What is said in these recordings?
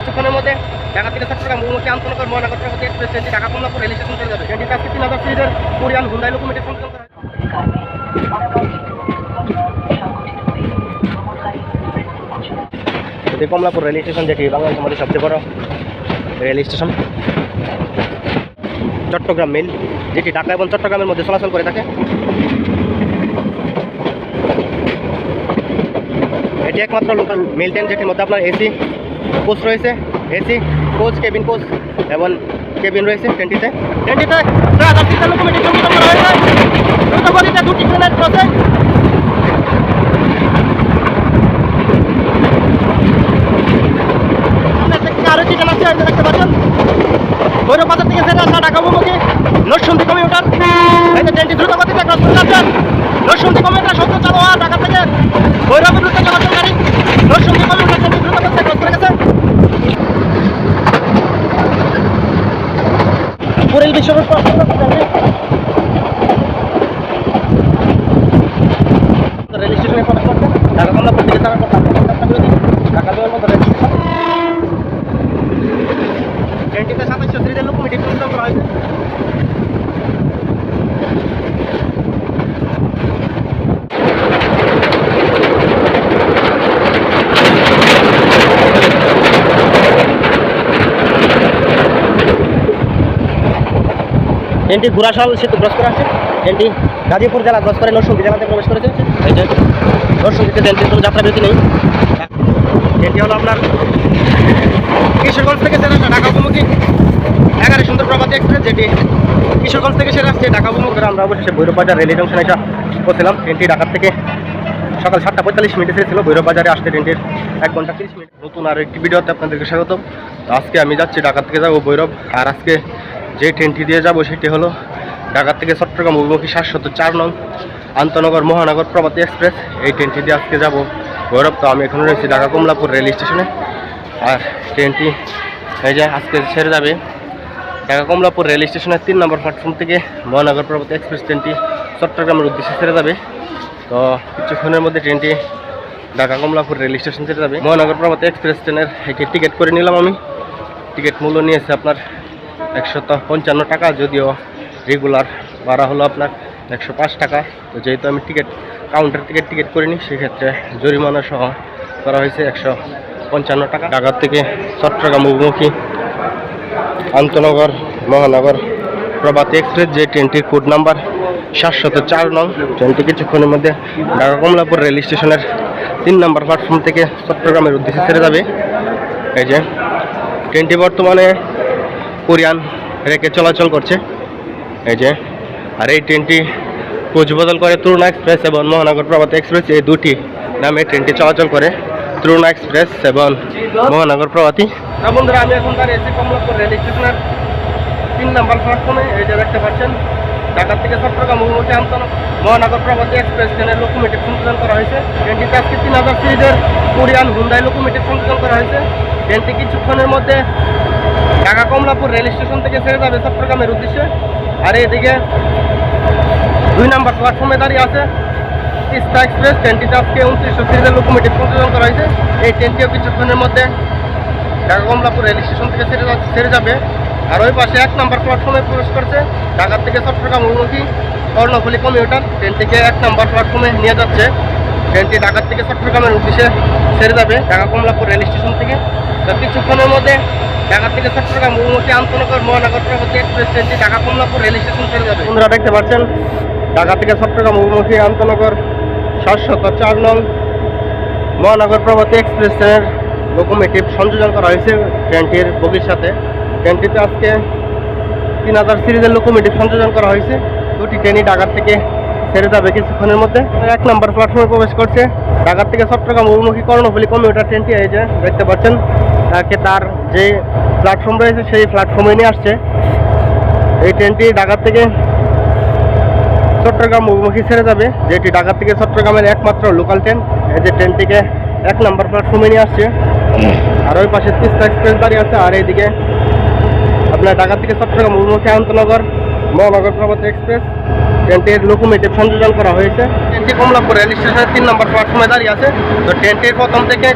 কিছুক্ষণের মধ্যে ঢাকা থেকে চট্টগ্রাম মুখোমুখি আন্তনগর মহানগর প্রগতি এক্সপ্রেস ট্রেনটি ঢাকা কমলাপুর রেল স্টেশন চলে যাবে ট্রেনটিতে আজকে তিন হাজার সিরিজের কোরিয়ান হুন্ডাই। এটি কমলাপুর রেল স্টেশন, যেটি বাংলাদেশের মধ্যে সবচেয়ে বড় রেল স্টেশন। চট্টগ্রাম মেল যেটি ঢাকা এবং চট্টগ্রামের মধ্যে চলাচল করে থাকে। এটি একমাত্র লোকাল মেল ট্রেন যেটির মধ্যে আপনার এসি কোচ রয়েছে এসি কোচ, কেবিন কোচ এবং কেবিন রয়েছে ট্রেনটিতে ট্রেনটিতে প্রায় আধা তিনটা লোকোমোটিভ সংযুক্ত করা হয়েছে দ্রুত গতিতে দুটি ট্রেনের ক্রসে। থেকে আরও একটি ট্রেন আসছে দেখতে পাচ্ছেন? ভৈরব থেকে দ্রুত চালু হওয়া থেকে ভৈরবের রুটে চলাচলকারী নরসিংদী কমিউটার ট্রেনটি দ্রুত গতিতে ক্রস করে গেছে পুরীর বিশ্বরূপ রেল স্টেশনে প্রবেশ করছে ঢাকা কমলাপুর থেকে তারা ঢাকা দেওয়ার মতো রেল স্টেশন ট্রেনটিতে সাতাশশো সিরিজের লোকোমোটিভ সংযোজন করা হয়েছে ট্রেনটি ঘোড়াশাল সেতু ক্রস করে আসছে ট্রেনটি গাজীপুর জেলা ক্রস করে নরসিংদী জেলাতে প্রবেশ করেছে। এই যে নরসিংদীতে কোনো যাত্রা বিরতি নেই। ট্রেনটি হলো আপনার কিশোরগঞ্জ থেকে সেরে ঢাকা অভিমুখী এগারো সুন্দর প্রভাতী এক্সপ্রেস যেটি কিশোরগঞ্জ থেকে সেরে আসছে ঢাকা অভিমুখে আমরা অবশেষে ভৈরব বাজার রেল জংশনে এসে পৌঁছলাম। ট্রেনটি ঢাকা থেকে সকাল সাতটা পঁয়তাল্লিশ মিনিটে ছেড়েছিল। ভৈরব বাজারে আসতে ট্রেনটির এক ঘণ্টা তিরিশ মিনিট। নতুন আর একটি ভিডিওতে আপনাদেরকে স্বাগতম। আজকে আমি যাচ্ছি ঢাকা থেকে যাব ভৈরব। আর আজকে যে ট্রেনটি দিয়ে যাব সেটি হলো ঢাকা থেকে চট্টগ্রাম অভিমুখী সাতশত চার নং আন্তনগর মহানগর প্রভাতী এক্সপ্রেস। এই ট্রেনটি দিয়ে আজকে যাব গৌরব তো আমি এখন রয়েছি ঢাকা কমলাপুর রেল স্টেশনে। আর ট্রেনটি এই যে আজকে ছেড়ে যাবে ঢাকা কমলাপুর রেল স্টেশনের তিন নম্বর প্ল্যাটফর্ম থেকে মহানগর পর্বত এক্সপ্রেস ট্রেনটি চট্টগ্রামের উদ্দেশ্যে ছেড়ে যাবে। তো কিছুক্ষণের মধ্যে ট্রেনটি ঢাকা কমলাপুর রেল স্টেশন ছেড়ে যাবে। মহানগর পর্বত এক্সপ্রেস ট্রেনের একটি টিকিট করে নিলাম আমি। টিকিট মূল্য নিয়েছে আপনার একশত পঞ্চান্ন টাকা, যদিও রেগুলার ভাড়া হলো আপনার একশো পাঁচ টাকা। তো যেহেতু আমি টিকিট কাউন্টার টিকিট টিকিট করিনি, সেক্ষেত্রে জরিমানা সহ করা হয়েছে একশো পঞ্চান্ন টাকা। ঢাকা থেকে চট্টগ্রাম অভিমুখী আন্তনগর মহানগর প্রভাতী এক্সপ্রেস, যে ট্রেনটির কোড নাম্বার সাতশত চার নং। ট্রেনটি কিছুক্ষণের মধ্যে ঢাকা কমলাপুর রেল স্টেশনের তিন নম্বর প্ল্যাটফর্ম থেকে চট্টগ্রামের উদ্দেশ্যে ছেড়ে যাবে। এই যে, ট্রেনটি বর্তমানে কোরিয়ান রেখে চলাচল করছে। এই যে, আর এই ট্রেনটি কোচ বদল করে তরুণা এক্সপ্রেস এবং মহানগর প্রভাত এক্সপ্রেস, এই দুটি নামে ট্রেনটি চলাচল করে। তরুণা এক্সপ্রেস এবং মহানগর প্রভাতী। বন্ধুরা, আমি এখন দাঁড়িয়েছি কমলাপুর রেল স্টেশনের তিন নম্বর প্ল্যাটফর্মে। এই যে দেখতে পাচ্ছেন ঢাকা থেকে চট্টগ্রাম অভিমুখী আন্তন মহানগর প্রভাতী এক্সপ্রেস ট্রেনের লোকোমোটিভ সংযোজন করা হয়েছে। ট্রেনটিতে আজকে তিন হাজার সিরিজের কোরিয়ান হুন্ডাই লোকোমোটিভ সংযোজন করা হয়েছে। ট্রেনটি কিছুক্ষণের মধ্যে ঢাকা কমলাপুর রেল স্টেশন থেকে ছেড়ে যাবে চট্টগ্রামের উদ্দেশ্যে। আর এদিকে দুই নাম্বার প্ল্যাটফর্মে দাঁড়িয়ে আছে তিস্তা এক্সপ্রেস। ট্রেনটিতে আজকে উনত্রিশশো সিরিজের লোকোমোটিভ সংযোজন করা হয়েছে। এই ট্রেনটিও কিছুক্ষণের মধ্যে ঢাকা কমলাপুর রেল স্টেশন থেকে ছেড়ে ছেড়ে যাবে। আর ওই পাশে এক নম্বর প্ল্যাটফর্মে প্রবেশ করছে ঢাকা থেকে চট্টগ্রাম অভিমুখী কর্ণফুলি কমিউটার ট্রেনটিকে এক নাম্বার প্ল্যাটফর্মে নিয়ে যাচ্ছে। ট্রেনটি ঢাকার থেকে চট্টগ্রামের উদ্দেশ্যে ছেড়ে যাবে ঢাকা কমলাপুর রেল স্টেশন থেকে। কিছুক্ষণের মধ্যে ঢাকা থেকে চট্টগ্রাম অভিমুখী আন্তনগর মহানগর প্রগতি এক্সপ্রেস ট্রেনটি ঢাকা কমলাপুর রেল স্টেশন যাবে। বন্ধুরা দেখতে পাচ্ছেন, ঢাকা থেকে চট্টগ্রাম অভিমুখী আন্তনগর সাতশত চার নং মহানগর প্রভাতী এক্সপ্রেস ট্রেনের লোকোমোটিভ সংযোজন করা হয়েছে ট্রেনটির বগির সাথে। ট্রেনটিতে আজকে তিন হাজার সিরিজের লোকোমোটিভ সংযোজন করা হয়েছে। দুটি ট্রেনই ঢাকার থেকে ছেড়ে যাবে কিছুক্ষণের মধ্যে। এক নম্বর প্ল্যাটফর্মে প্রবেশ করছে। ঢাকার থেকে চট্টগ্রাম অভিমুখী কর্ণফুলি কমিউটার ট্রেনটি এই যে দেখতে পাচ্ছেন। তাকে তার যে প্ল্যাটফর্ম রয়েছে, সেই প্ল্যাটফর্মে নিয়ে আসছে। এই ট্রেনটি ঢাকার থেকে চট্টগ্রাম অভিমুখী ছেড়ে যাবে। যেটি ঢাকা থেকে চট্টগ্রামের একমাত্র লোকাল ট্রেন এই যে ট্রেনটিকে এক নম্বর প্ল্যাটফর্মে নিয়ে আসছে। আর ওই পাশে তিস্তা এক্সপ্রেস দাঁড়িয়ে আছে, আর এইদিকে আপনার ঢাকা থেকে চট্টগ্রাম অভিমুখী আন্তনগর মহানগর প্রভাত এক্সপ্রেস ট্রেনটির লোকোমেটিভ সংযোজন করা হয়েছে। ট্রেনটি কমলাপুর রেল স্টেশনের তিন নম্বর প্ল্যাটফর্মে দাঁড়িয়ে আছে। তো ট্রেনটির প্রথম থেকে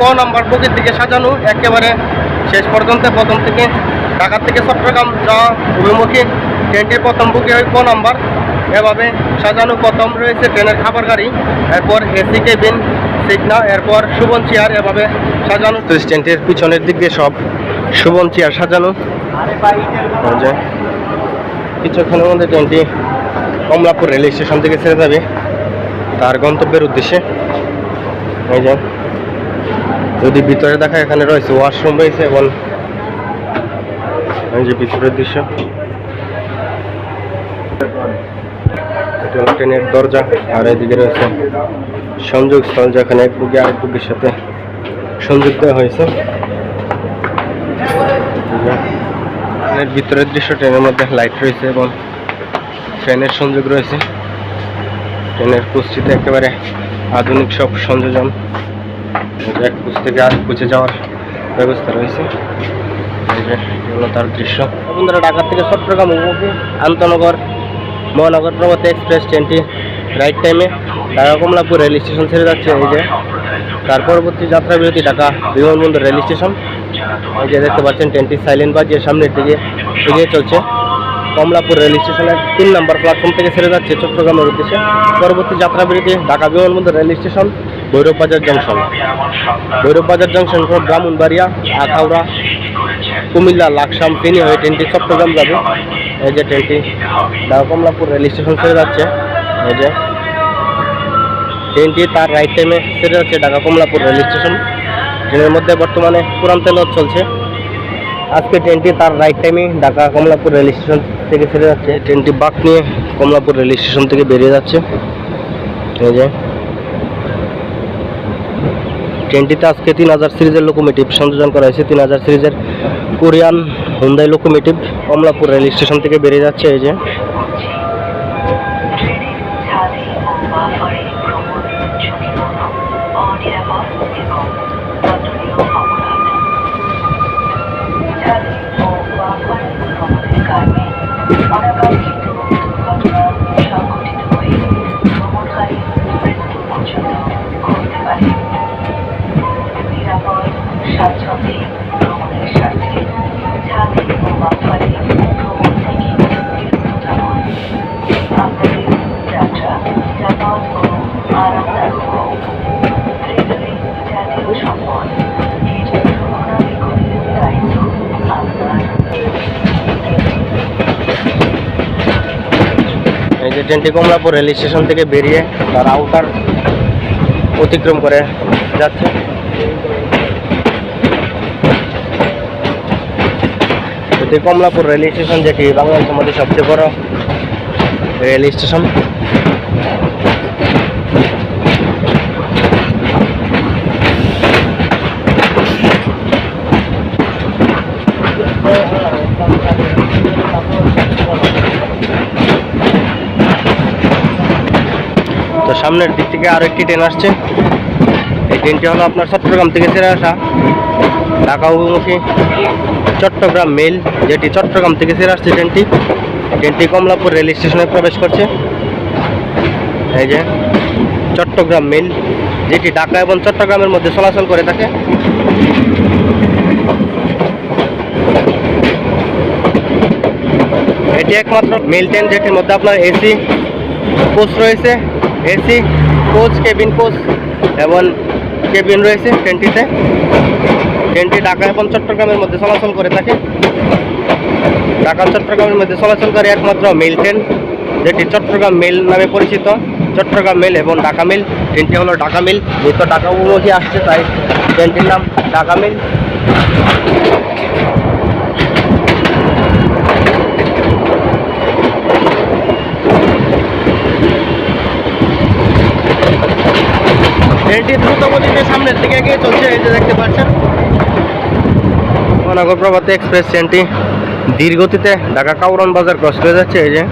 ক নম্বর বগির দিকে সাজানো একেবারে শেষ পর্যন্ত প্রথম থেকে ঢাকা থেকে চট্টগ্রাম যাওয়া অভিমুখী। ট্রেনটির প্রথম বুকে হয় ক নম্বর। এভাবে সাজানো প্রথম রয়েছে ট্রেনের খাবার গাড়ি এরপর এসি কেবিন সিগনা এরপর সুবন চেয়ার এভাবে সাজানো। তো ট্রেনটির পিছনের দিক দিয়ে সব সুবন চেয়ার সাজানো। কিছুক্ষণের মধ্যে ট্রেনটি কমলাপুর রেল স্টেশন থেকে ছেড়ে যাবে। তার গন্তব্যের উদ্দেশ্যে এই যে, যদি ভিতরে দেখা এখানে রয়েছে ওয়াশরুম রয়েছে এবং এই যে ভিতরের দৃশ্য। ট্রেনের দরজা, আর এদিকে রয়েছে সংযোগ স্থল যেখানে এক বুকে আরেক সাথে সংযুক্ত হয়েছে। ট্রেনের ভিতরের দৃশ্য ট্রেনের মধ্যে লাইট রয়েছে এবং ফ্যানের সংযোগ রয়েছে। ট্রেনের কুস্তিতে একেবারে আধুনিক সব সংযোজন এক কুচ থেকে আর কুচে যাওয়ার ব্যবস্থা রয়েছে। তার দৃশ্য। বন্ধুরা, ঢাকা থেকে চট্টগ্রাম আন্তনগর, মহানগর প্রভাত এক্সপ্রেস ট্রেনটি রাইট টাইমে ঢাকা কমলাপুর রেল স্টেশন ছেড়ে যাচ্ছে। এই যে তার পরবর্তী যাত্রা বিরতি ঢাকা বিমানবন্দর রেল স্টেশন এই যে দেখতে পাচ্ছেন ট্রেনটি সাইলেন্ট বাজিয়ে সামনের দিকে এগিয়ে চলছে। কমলাপুর রেল স্টেশনের তিন নম্বর প্ল্যাটফর্ম থেকে ছেড়ে যাচ্ছে চট্টগ্রামের উদ্দেশ্যে। পরবর্তী যাত্রা বিরতি ঢাকা বিমানবন্দর rail station Bhairab Bazar junction Bhairab Bazar junction Brahmanbaria Akhaura Comilla Laksam Feni হয়ে ট্রেনটি চট্টগ্রাম যাবে। এই যে ট্রেনটি ঢাকা কমলাপুর রেল স্টেশন ছেড়ে যাচ্ছে। এই যে ট্রেনটি তার রাইট টাইমে ছেড়ে যাচ্ছে ঢাকা কমলাপুর রেল স্টেশন। ট্রেনের মধ্যে বর্তমানে পুরান তেলত চলছে। আজকে ট্রেনটি তার রাইট টাইমে ঢাকা কমলাপুর রেল স্টেশন থেকে ছেড়ে যাচ্ছে। ট্রেনটি বাক নিয়ে কমলাপুর রেল স্টেশন থেকে বেরিয়ে যাচ্ছে। এই যে। ট্রেনটিতে আজকে তিন হাজার সিরিজের লোকোমেটিভ সংযোজন করা হয়েছে। তিন হাজার সিরিজের Korean, Hyundai locomotive Kamalapur rail station থেকে বেরিয়ে যাচ্ছে। এই যে। ট্রেনটি কমলাপুর রেল স্টেশন থেকে বেরিয়ে তার আউটার অতিক্রম করে যাচ্ছে। কমলাপুর রেল স্টেশন, যেটি বাংলাদেশের মধ্যে সবচেয়ে বড় রেল স্টেশন। সামনের দিক থেকে আরও একটি ট্রেন আসছে। এই ট্রেনটি হলো আপনার চট্টগ্রাম থেকে ছেড়ে আসা ঢাকা অভিমুখী চট্টগ্রাম মেল, যেটি চট্টগ্রাম থেকে ছেড়ে আসছে ট্রেনটি। ট্রেনটি কমলাপুর রেল স্টেশনে প্রবেশ করছে। এই যে চট্টগ্রাম মেল, যেটি ঢাকা এবং চট্টগ্রামের মধ্যে চলাচল করে থাকে। এটি একমাত্র মেল ট্রেন, যেটির মধ্যে আপনার এসি, কোচ রয়েছে। এসি কোচ কেবিন কোচ এবং কেবিন রয়েছে ট্রেনটিতে। ট্রেনটি ঢাকা এবং চট্টগ্রামের মধ্যে চলাচল করে থাকে। ঢাকা, চট্টগ্রামের মধ্যে চলাচলকারী একমাত্র মেল ট্রেন যেটি চট্টগ্রাম মেল নামে পরিচিত। চট্টগ্রাম মেল এবং ঢাকা মেল ট্রেনটি হলো ঢাকা মেল যেহেতু ঢাকা অভিমুখী আসছে, তাই ট্রেনটির নাম ঢাকা মেল ট্রেনটি দ্রুত গতিতে সামনের দিকে এগিয়ে চলছে, এই যে দেখতে পাচ্ছেন। মহানগর প্রভাতী এক্সপ্রেস ট্রেনটি ধীর গতিতে ঢাকা কাউরন বাজার ক্রস করে যাচ্ছে, এই যে।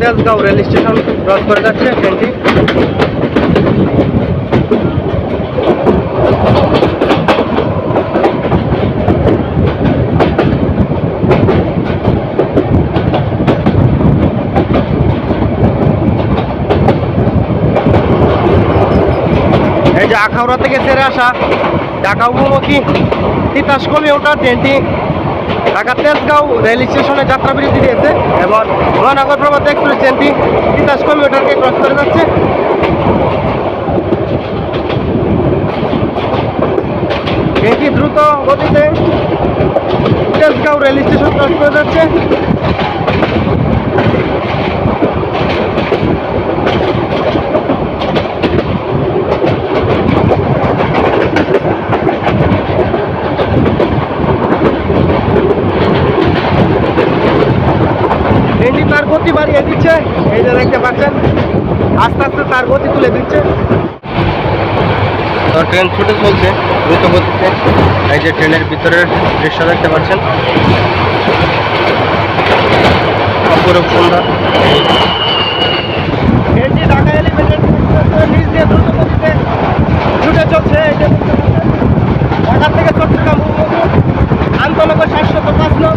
তেজগাঁও রেল স্টেশন ক্রস করে যাচ্ছে, ট্রেনটি। আখাউড়া থেকে ছেড়ে আসা ঢাকা উপমুখী তিতাস কমে ওঠা ট্রেনটি ঢাকা তেজগাঁও রেল স্টেশনে যাত্রা বিরতি দিয়েছে। এবং মহানগর প্রভাত এক্সপ্রেস ট্রেনটি তিতাস কমে ওঠাকে ক্রস করে যাচ্ছে। ট্রেনটি দ্রুত গতিতে তেজগাঁও রেল স্টেশন ক্রস করে যাচ্ছে ট্রেনটি তার গতি বাড়িয়ে দিচ্ছে এই যে দেখতে পাচ্ছেন আস্তে আস্তে তার গতি তুলে দিচ্ছে। তো ট্রেন ছুটে চলছে দ্রুত গতিতে এই যে ট্রেনের ভিতরের দৃশ্য দেখতে পাচ্ছেন। অপরূপ সুন্দর ট্রেনটি ঢাকা এলিভেটেড নিচ দিয়ে দ্রুত গতিতে ছুটে চলছে এই যে। ঢাকা থেকে চট্টগ্রাম আন্তনগর সাতশত পাঁচ নং।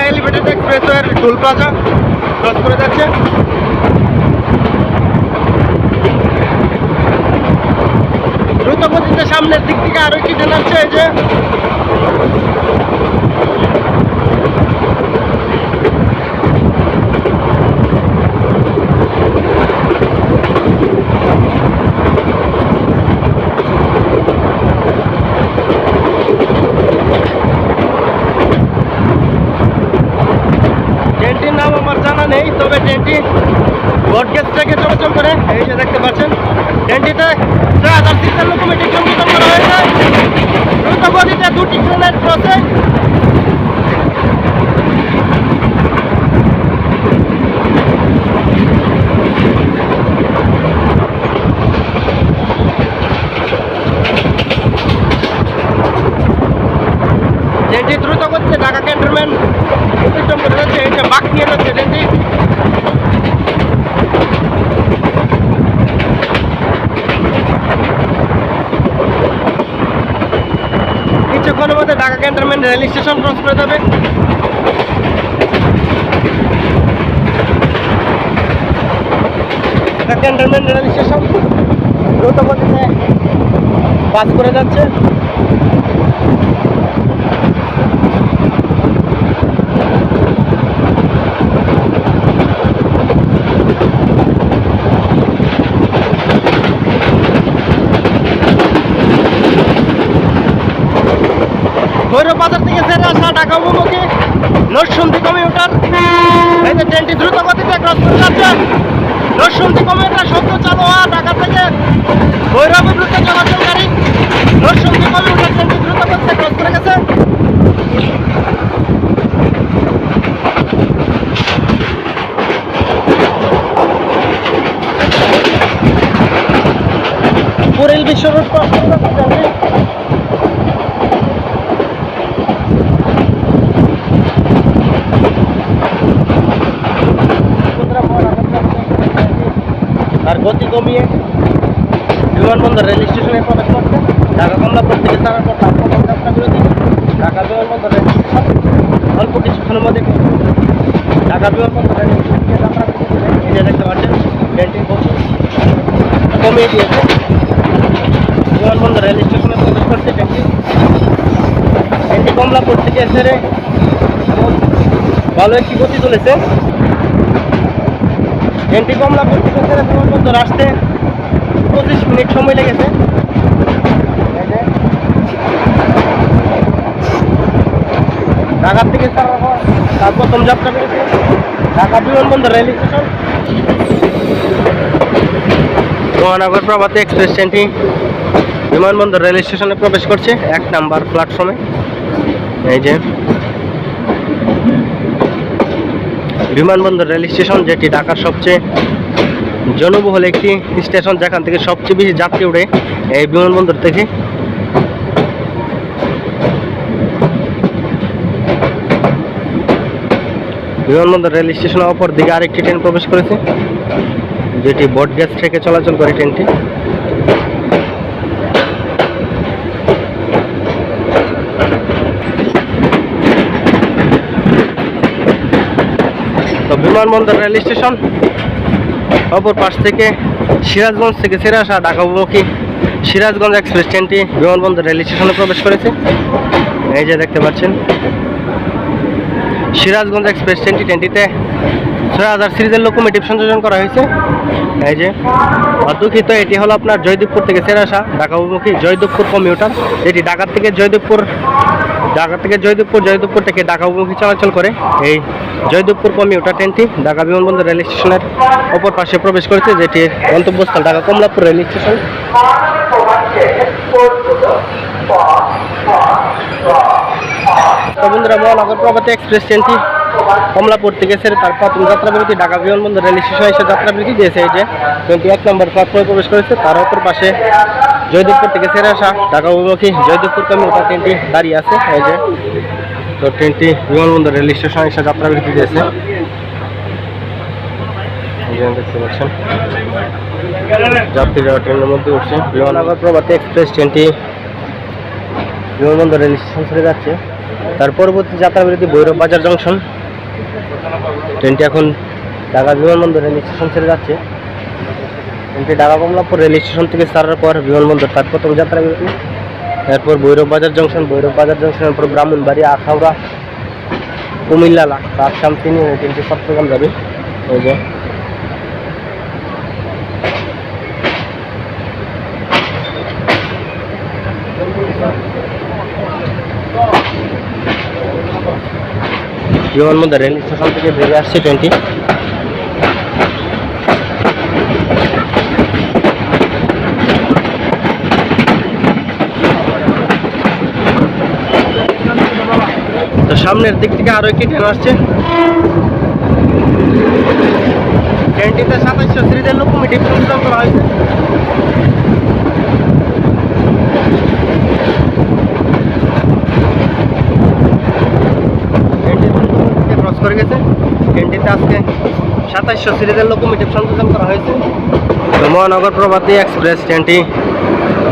এলিভেটেড এক্সপ্রেসওয়ের টোল প্লাজা ক্রস করে যাচ্ছে। দ্রুত সামনের দিক থেকে আরও একটি ট্রেন আসছে এই যে ট্রেনটির নাম আমার তবে ট্রেনটি। বটগেজ থেকে চলাচল করে। এই যে দেখতে পাচ্ছেন, ট্রেনটিতে হাজার তিপ্পান্ন কমিটি সংযোজন করা হয়েছে দুটি ট্রেনের ক্রসে ট্রেনটি দ্রুত গতিতে ঢাকা ক্যান্টনমেন্ট অতিক্রম করে যাচ্ছে এই যে বাক নিয়ে যাচ্ছে ট্রেনটি কিছুক্ষণের মধ্যে Dhaka cantonment rail station cross করে যাবে। ক্যান্টনমেন্ট রেল স্টেশন দ্রুত গতিতে বাস করে যাচ্ছে ভৈরব বাজার থেকে ছেড়ে আসা ঢাকা অভিমুখী নরসুন্দি কমিউটার ট্রেনটি দ্রুত গতিতে ক্রস করে যাচ্ছে। নরসুন্দি কমিউটার সদ্য চালু হওয়া ঢাকা থেকে ভৈরবের রুটে চলাচলকারী নরসুন্দি কমিউটার ট্রেনটি দ্রুত গতিতে ক্রস করে গেছে। পুরিল বিশ্ব রোড ক্রস করে যাচ্ছে ট্রেনটি তার গতি কমিয়ে বিমানবন্দর রেল স্টেশনে প্রবেশ করছে। ঢাকা কমলাপুর থেকে ছাড়ার পর তারপর যাত্রা বিরতি ঢাকা বিমানবন্দর রেল স্টেশন অল্প কিছুক্ষণের মধ্যে ঢাকা বিমানবন্দর রেল স্টেশন যাত্রা করে যে দেখতে পাচ্ছেন ট্রেনটির গতি কমিয়ে দিয়েছে। বিমানবন্দর রেল স্টেশনে প্রবেশ করছে ট্রেনটি ট্রেনটি কমলাপুর থেকে ছেড়ে ভালো একটি গতি তুলেছে। ট্রেনটি কমলাপুর থেকে ছেড়ে বিমানবন্দর আসতে পঁচিশ মিনিট সময় লেগেছে। ঢাকার থেকে তার প্রথম যাত্রা করেছে। ঢাকা বিমানবন্দর রেল স্টেশন। মহানগর প্রভাতী এক্সপ্রেস ট্রেনটি বিমানবন্দর রেল স্টেশনে প্রবেশ করছে, এক নাম্বার প্ল্যাটফর্মে। এই যে বিমানবন্দর রেল স্টেশন, যেটি ঢাকার সবচেয়ে জনবহুল একটি স্টেশন, যেখান থেকে সবচেয়ে বেশি যাত্রী উঠে এই বিমানবন্দর থেকে। বিমানবন্দর রেল স্টেশনের অপর দিকে আরেকটি ট্রেন প্রবেশ করেছে, যেটি বটগ্যাস থেকে চলাচল করে ট্রেনটি। তো বিমানবন্দর রেল স্টেশন। অপর পাশ থেকে সিরাজগঞ্জ থেকে ছেড়ে আসা ঢাকা অভিমুখী সিরাজগঞ্জ এক্সপ্রেস ট্রেনটি বিমানবন্দর রেল স্টেশনে প্রবেশ করেছে। এই যে দেখতে পাচ্ছেন, সিরাজগঞ্জ এক্সপ্রেস ট্রেনটি ট্রেনটিতে ছয় হাজার সিরিজের লোকোমেটিভ সংযোজন করা হয়েছে। এই যে দুঃখিত, এটি হলো আপনার জয়দেবপুর থেকে ছেড়ে আসা ঢাকা জয়দেবপুর কমিউটার এটি ঢাকার থেকে জয়দেবপুর ঢাকা থেকে জয়দেবপুর জয়দেবপুর থেকে ঢাকা অভিমুখী চলাচল করে এই জয়দেবপুর কমিউটার ট্রেনটি ঢাকা বিমানবন্দর রেল স্টেশনের অপর পাশে প্রবেশ করেছে, যেটি গন্তব্যস্থল ঢাকা কমলাপুর রেল স্টেশন। তো মহানগর প্রভাতী এক্সপ্রেস ট্রেনটি কমলাপুর থেকে ছেড়ে তার প্রথম যাত্রাবিরতি ঢাকা বিমানবন্দর রেল স্টেশনে এসে যাত্রাবিরতি দিয়েছে। এই যে ট্রেনটি এক নম্বর প্ল্যাটফর্মে প্রবেশ করেছে, তার অপর পাশে জয়দেবপুর থেকে ছেড়ে আসা ঢাকা অভিমুখী জয়দেবপুর কমিউটার ট্রেনটি দাঁড়িয়ে আছে। এই যে, তো ট্রেনটি বিমানবন্দর রেল স্টেশনে এসে যাত্রাবিরতি দিয়েছে দেখতে পাচ্ছেন যাত্রীরা ট্রেনের মধ্যে উঠছে। বিমাননগর প্রভাতী এক্সপ্রেস ট্রেনটি বিমানবন্দর রেল স্টেশন ছেড়ে যাচ্ছে। তার পরবর্তী যাত্রাবিরতি ভৈরব বাজার জংশন। ট্রেনটি এখন ঢাকা বিমানবন্দর রেল স্টেশন ছেড়ে যাচ্ছে। ট্রেনটি ঢাকা কমলাপুর রেল স্টেশন থেকে ছাড়ার পর বিমানবন্দর তার প্রথম যাত্রাবিরতি এরপর ভৈরব বাজার জংশন ভৈরব বাজার জংশনের পর ব্রাহ্মণবাড়ি আখাউড়া, কুমিল্লা আসাম তিনি ট্রেনটি চট্টগ্রাম যাবে। বিমানবন্দর রেল স্টেশন থেকে বেরিয়ে আসছে ট্রেনটি তো সামনের দিক থেকে আরও একটি ট্রেন আসছে। ট্রেনটিতে সাতাশশো সিরিজের লোকোমেটিভ সংযোজন করা হয়েছে। ক্রস করে গেছে। আজকে করা হয়েছে। মহানগর প্রভাতী এক্সপ্রেস ট্রেনটি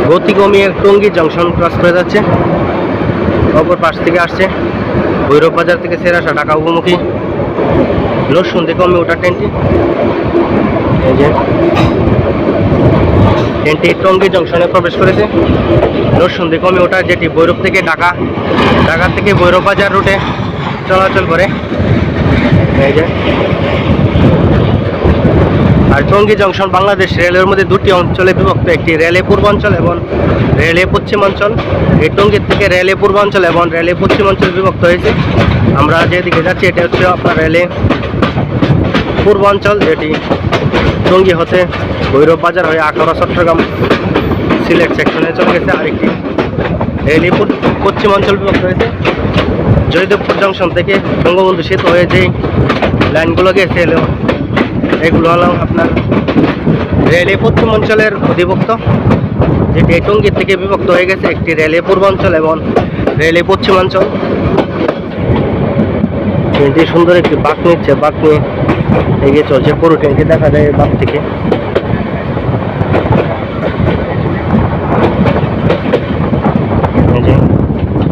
গতি কমিয়ে টঙ্গী জংশন ক্রস করে যাচ্ছে। অপর পাশ থেকে আসছে। ভৈরব বাজার থেকে সেরা আসা ঢাকা অভিমুখী লসুন্দি আমি ওটা ট্রেনটি ট্রেনটি টঙ্গী জংশনে প্রবেশ করেছে। লসুন দেখো আমি ওটা যেটি ভৈরব থেকে ঢাকা। ঢাকা থেকে ভৈরব বাজার রুটে চলাচল করে। এই যে। আর টঙ্গী জংশন বাংলাদেশ রেলের মধ্যে দুটি অঞ্চলে বিভক্ত, একটি রেলে পূর্বাঞ্চল এবং রেলে পশ্চিমাঞ্চল। এই টঙ্গীর থেকে রেলে পূর্বাঞ্চল এবং রেলে পশ্চিমাঞ্চল বিভক্ত হয়েছে। আমরা যেদিকে যাচ্ছি, এটা হচ্ছে আপনার রেলে পূর্বাঞ্চল, যেটি টঙ্গী হতে ভৈরব বাজার হয়ে আখাউড়া, চট্টগ্রাম সিলেট সেকশনে চলে গেছে। আরেকটি রেলে পশ্চিমাঞ্চল বিভক্ত হয়েছে। জয়দেবপুর জংশন থেকে বঙ্গবন্ধু সেতু হয়ে যেই লাইনগুলো গেছে এগুলো হলো আপনার রেলে পশ্চিমাঞ্চলের অধিভুক্ত। যেটি এই টঙ্গী থেকে বিভক্ত হয়ে গেছে একটি রেলে পূর্বাঞ্চল এবং রেলে পশ্চিমাঞ্চল ট্রেনটি সুন্দর একটি বাঁক নিচ্ছে, বাঁক নিয়ে এগিয়ে চলছে। পুরো ট্রেনটি দেখা যায় বাঁক থেকে।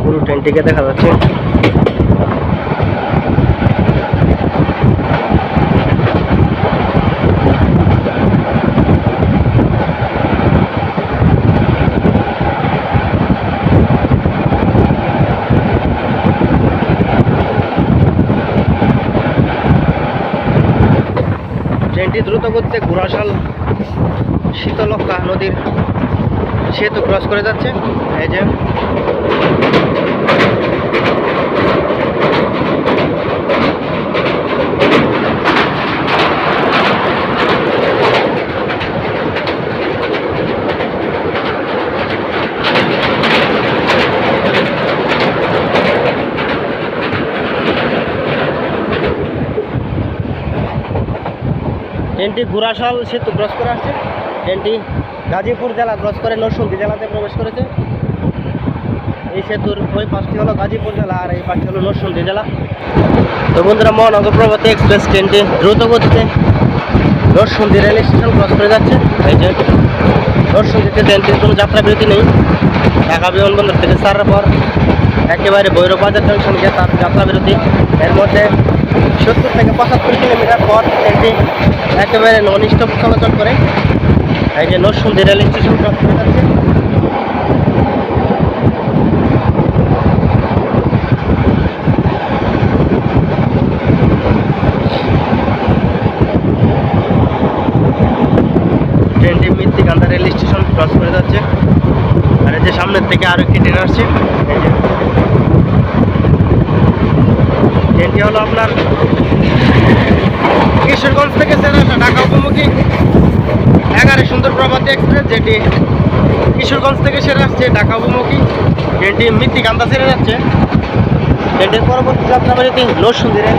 পুরো ট্রেনটিকে দেখা যাচ্ছে। গতিতে ঘোড়াশাল শীতলক্ষা নদীর সেতু ক্রস করে যাচ্ছে। এই যে। ট্রেনটি ঘোড়াশাল সেতু ক্রস করে আসছে ট্রেনটি গাজীপুর জেলা ক্রস করে নরসিংদী জেলাতে প্রবেশ করেছে। এই সেতুর ওই পাশটি হলো গাজীপুর জেলা আর এই পাশটি হলো নরসিংদী জেলা। তো বন্ধুরা, মহানগর প্রগতি এক্সপ্রেস ট্রেনটি দ্রুত গতিতে নরসিংদী রেল স্টেশন ক্রস করে যাচ্ছে। এই যে নরসিংদীতে ট্রেনটির কোনো যাত্রা বিরতি নেই। ঢাকা বিমানবন্দর থেকে ছাড়ার পর একেবারে ভৈরব বাজার জংশন গিয়ে তার যাত্রা বিরতি এর মধ্যে সত্তর থেকে পঁচাত্তর কিলোমিটার পর ট্রেনটি একেবারে নন স্টপ চলাচল করে। এই যে নরসিংদী রেল স্টেশন ক্রস ট্রেনটি মৃত্তিকান্দা রেল স্টেশন ক্রস করে যাচ্ছে। আর এই যে সামনের থেকে আরও একটি ট্রেন আসছে। ট্রেনটি হলো আপনার কিশোরগঞ্জ থেকে সেরাসা ঢাকা উপমুখী। এগারো সুন্দর প্রভাতী এক্সপ্রেস যেটি কিশোরগঞ্জ থেকে সেরে আসছে ঢাকা উপমুখী। ট্রেনটি মৃত্তিকান্দা ছেড়ে যাচ্ছে। ট্রেনটির পরবর্তী যাত্রাবাড়িতে বাড়িতে রেল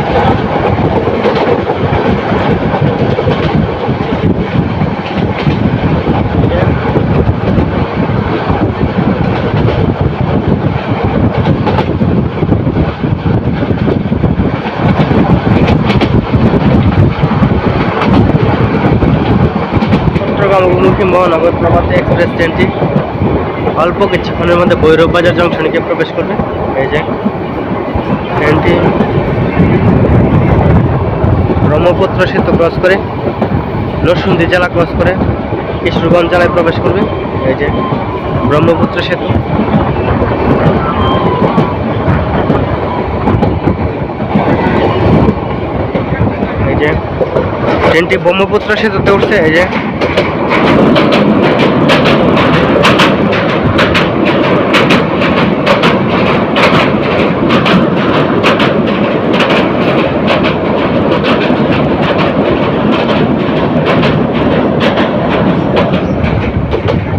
স্টেশন মহানগর প্রভাতী এক্সপ্রেস ট্রেনটি অল্প কিছুক্ষণের মধ্যে ভৈরব বাজার জংশনকে প্রবেশ করবে। এই যে ট্রেনটি ব্রহ্মপুত্র সেতু ক্রস করে, নরসিংদী জেলা ক্রস করে, কিশোরগঞ্জ জেলায় প্রবেশ করবে। এই যে ব্রহ্মপুত্র সেতু। এই যে ট্রেনটি ব্রহ্মপুত্র সেতুতে উঠছে। এই যে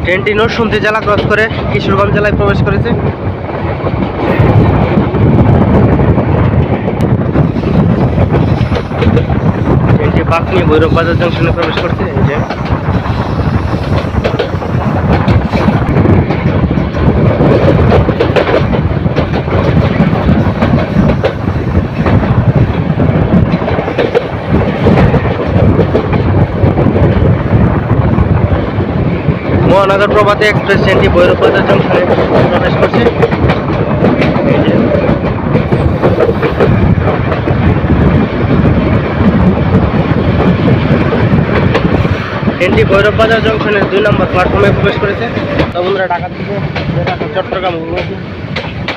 ট্রেনটি নরসিংদী জেলা ক্রস করে কিশোরগঞ্জ জেলায় প্রবেশ করেছে। ট্রেনটি বাস নিয়ে ভৈরব বাজার জংশনে প্রবেশ করছে। এই যে মহানগর প্রভাতে এক্সপ্রেস ট্রেনটি বৈরপাতা জংশনে প্রবেশ করছে। ট্রেনটি ভৈরব বাজার জংশনের দুই নম্বর প্ল্যাটফর্মে প্রবেশ করেছে। তো বন্ধুরা, ঢাকা থেকে চট্টগ্রাম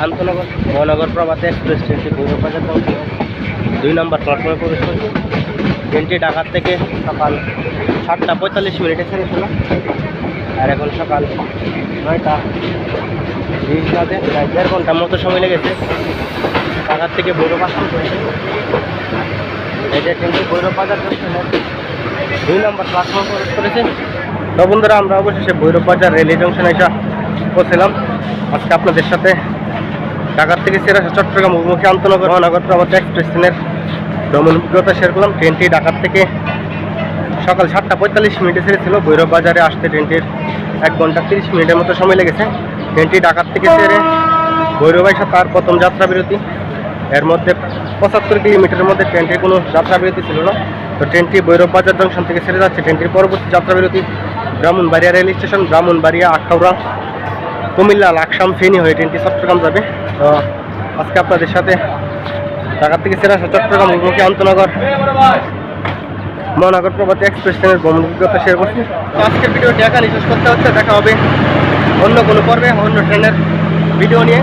আন্তনগর মহানগর প্রভাতী এক্সপ্রেস ট্রেনটি ভৈরব বাজার জংশনে দুই নম্বর প্ল্যাটফর্মে প্রবেশ করেছে। ট্রেনটি ঢাকার থেকে সকাল সাতটা পঁয়তাল্লিশ মিনিটে ছেড়েছিল আর এখন সকাল নয়টা বিশ বাজে, প্রায় দেড় ঘণ্টার মতো সময় লেগেছে। ঢাকার থেকে ভৈরব আসতে করেছে এই যে ট্রেনটি ভৈরব বাজার জংশনের দুই নম্বর প্ল্যাটফর্ম প্রবেশ তো বন্ধুরা, আমরা অবশেষে ভৈরব বাজার রেলওয়ে জংশনে এসে পৌঁছলাম। আজকে আপনাদের সাথে ঢাকার থেকে সেরা চট্টগ্রাম অভিমুখী আন্তনগর মহানগর প্রভাত এক্সপ্রেস ট্রেনের ভ্রমণ অভিজ্ঞতা শেয়ার করলাম। ট্রেনটি ঢাকার থেকে সকাল সাতটা পঁয়তাল্লিশ মিনিটে ছেড়েছিল। ভৈরব বাজারে আসতে ট্রেনটির এক ঘণ্টা তিরিশ মিনিটের মতো সময় লেগেছে। ট্রেনটি ঢাকার থেকে ছেড়ে ভৈরব এসে তার প্রথম যাত্রা বিরতি এর মধ্যে পঁচাত্তর কিলোমিটারের মধ্যে ট্রেনটির কোনো যাত্রা বিরতি ছিল না। তো ট্রেনটি ভৈরব বাজার জংশন থেকে ছেড়ে যাচ্ছে। ট্রেনটির পরবর্তী যাত্রা বিরতি ব্রাহ্মণবাড়িয়া রেল স্টেশন ব্রাহ্মণবাড়িয়া আখাউড়া, কুমিল্লা, লাকসাম, ফেনী হয়ে ট্রেনটি চট্টগ্রাম যাবে। তো আজকে আপনাদের সাথে ঢাকা থেকে ছেড়ে আসা চট্টগ্রাম অভিমুখী আন্তনগর মহানগর প্রভাতী এক্সপ্রেস ট্রেনের ভ্রমণ অভিজ্ঞতা শেয়ার করছি। আজকের ভিডিওটি এখানে শেষ করতে হচ্ছে। দেখা হবে অন্য কোনো পর্বে, অন্য ট্রেনের ভিডিও নিয়ে।